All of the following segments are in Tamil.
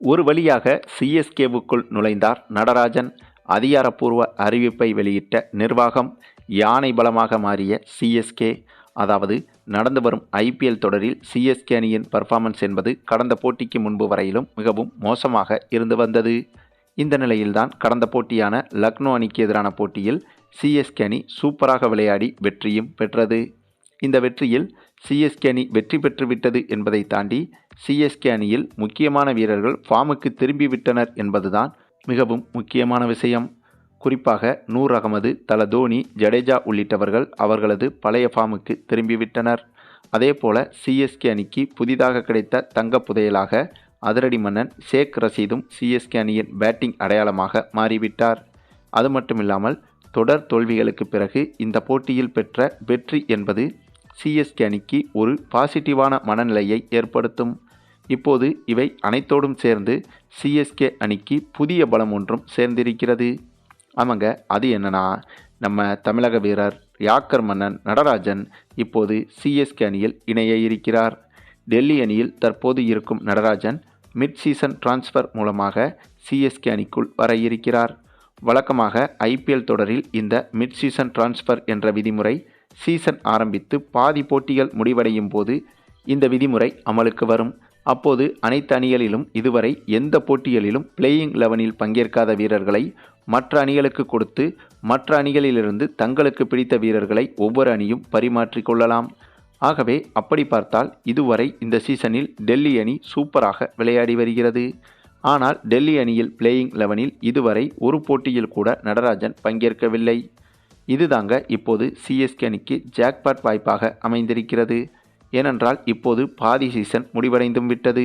ஒரு வழியாக சிஎஸ்கேவுக்குள் நுழைந்தார் நடராஜன். அதிகாரப்பூர்வ அறிவிப்பை வெளியிட்ட நிர்வாகம் யானை பலமாக மாறிய சிஎஸ்கே அதாவது நடந்து வரும் ஐபிஎல் தொடரில் சிஎஸ்கே அணியின் பர்ஃபார்மன்ஸ் என்பது கடந்த போட்டிக்கு முன்பு வரையிலும் மிகவும் மோசமாக இருந்து வந்தது. இந்த நிலையில்தான் கடந்த போட்டியான லக்னோ அணிக்கு எதிரான போட்டியில் சிஎஸ்கே அணி சூப்பராக விளையாடி வெற்றியும் பெற்றது. இந்த வெற்றியில் சிஎஸ்கே அணி வெற்றி பெற்றுவிட்டது என்பதை தாண்டி சிஎஸ்கே அணியில் முக்கியமான வீரர்கள் ஃபார்முக்கு திரும்பிவிட்டனர் என்பதுதான் மிகவும் முக்கியமான விஷயம். குறிப்பாக நூர் அகமது தல தோனி ஜடேஜா உள்ளிட்டவர்கள் அவர்களது பழைய ஃபார்முக்கு திரும்பிவிட்டனர். அதேபோல சிஎஸ்கே அணிக்கு புதிதாக கிடைத்த தங்க புதையலாக அதிரடி மன்னன் ஷேக் ரசீதும் சிஎஸ்கே அணியின் பேட்டிங் அடையாளமாக மாறிவிட்டார். அது மட்டுமில்லாமல் தொடர் தோல்விகளுக்கு பிறகு இந்த போட்டியில் பெற்ற வெற்றி என்பது சிஎஸ்கே அணிக்கு ஒரு பாசிட்டிவான மனநிலையை ஏற்படுத்தும். இப்போது இவை அனைத்தோடும் சேர்ந்து சிஎஸ்கே அணிக்கு புதிய பலம் ஒன்றும் சேர்ந்திருக்கிறது. ஆமாங்க அது என்னன்னா நம்ம தமிழக வீரர் யாக்கர் மன்னன் நடராஜன் இப்போது சிஎஸ்கே அணியில் இணைய இருக்கிறார். டெல்லி அணியில் தற்போது இருக்கும் நடராஜன் மிட் சீசன் டிரான்ஸ்ஃபர் மூலமாக சிஎஸ்கே அணிக்குள் வர இருக்கிறார். வழக்கமாக ஐபிஎல் தொடரில் இந்த மிட் சீசன் டிரான்ஸ்ஃபர் என்ற விதிமுறை சீசன் ஆரம்பித்து பாதி போட்டிகள் முடிவடையும் போது இந்த விதிமுறை அமலுக்கு வரும். அப்போது அனைத்து அணிகளிலும் இதுவரை எந்த போட்டிகளிலும் பிளேயிங் லெவனில் பங்கேற்காத வீரர்களை மற்ற அணிகளுக்கு கொடுத்து மற்ற அணிகளிலிருந்து தங்களுக்கு பிடித்த வீரர்களை ஒவ்வொரு அணியும் பரிமாற்றி கொள்ளலாம். ஆகவே அப்படி பார்த்தால் இதுவரை இந்த சீசனில் டெல்லி அணி சூப்பராக விளையாடி வருகிறது. ஆனால் டெல்லி அணியில் பிளேயிங் லெவனில் இதுவரை ஒரு போட்டியில் கூட நடராஜன் பங்கேற்கவில்லை. இதுதாங்க இப்போது சிஎஸ்கே அணிக்கு ஜாக்பாட் வாய்ப்பாக அமைந்திருக்கிறது. ஏனென்றால் இப்போது பாதி சீசன் முடிவடைந்தும் விட்டது.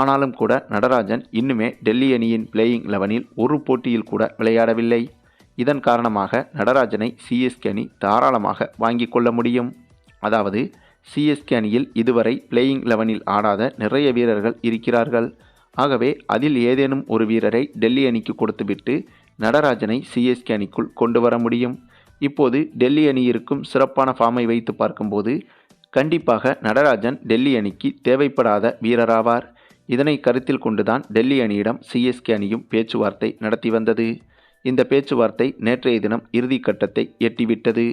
ஆனாலும் கூட நடராஜன் இன்னுமே டெல்லி அணியின் பிளேயிங் லெவனில் ஒரு போட்டியில் கூட விளையாடவில்லை. இதன் காரணமாக நடராஜனை சிஎஸ்கே அணி தாராளமாக வாங்கி கொள்ள முடியும். அதாவது சிஎஸ்கே அணியில் இதுவரை பிளேயிங் லெவனில் ஆடாத நிறைய வீரர்கள் இருக்கிறார்கள். ஆகவே அதில் ஏதேனும் ஒரு வீரரை டெல்லி அணிக்கு கொடுத்துவிட்டு நடராஜனை சிஎஸ்கே அணிக்குள் கொண்டு வர முடியும். இப்போது டெல்லி அணி இருக்கும் சிறப்பான ஃபார்மை வைத்து பார்க்கும்போது கண்டிப்பாக நடராஜன் டெல்லி அணிக்கு தேவைப்படாத வீரராவார். இதனை கருத்தில் கொண்டுதான் டெல்லி அணியிடம் சிஎஸ்கே அணியும் பேச்சுவார்த்தை நடத்தி வந்தது. இந்த பேச்சுவார்த்தை நேற்றைய தினம் இறுதிக்கட்டத்தை எட்டிவிட்டது.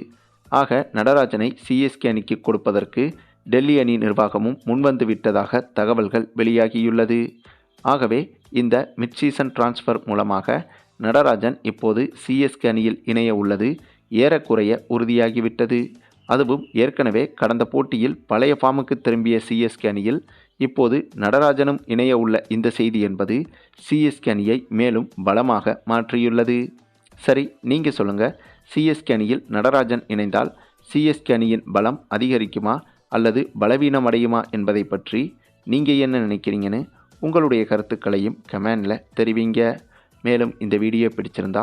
ஆக நடராஜனை சிஎஸ்கே அணிக்கு கொடுப்பதற்கு டெல்லி அணி நிர்வாகமும் முன்வந்து விட்டதாக தகவல்கள் வெளியாகியுள்ளது. ஆகவே இந்த மிட்சீசன் டிரான்ஸ்ஃபர் மூலமாக நடராஜன் இப்போது சிஎஸ்கே அணியில் இணைய உள்ளது. ஏறக்குறைய உறுதியாகிவிட்டது. அதுவும் ஏற்கனவே கடந்த போட்டியில் பழைய ஃபார்முக்கு திரும்பிய சிஎஸ்கே அணியில் இப்போது நடராஜனும் இணைய உள்ள இந்த செய்தி என்பது சிஎஸ்கே அணியை மேலும் பலமாக மாற்றியுள்ளது. சரி நீங்கள் சொல்லுங்கள் சிஎஸ்கே அணியில் நடராஜன் இணைந்தால் சிஎஸ்கே அணியின் பலம் அதிகரிக்குமா அல்லது பலவீனம் அடையுமா என்பதை பற்றி நீங்கள் என்ன நினைக்கிறீங்கன்னு உங்களுடைய கருத்துக்களையும் கமெண்டில் தெரிவிங்க. மேலும் இந்த வீடியோ பிடிச்சிருந்தா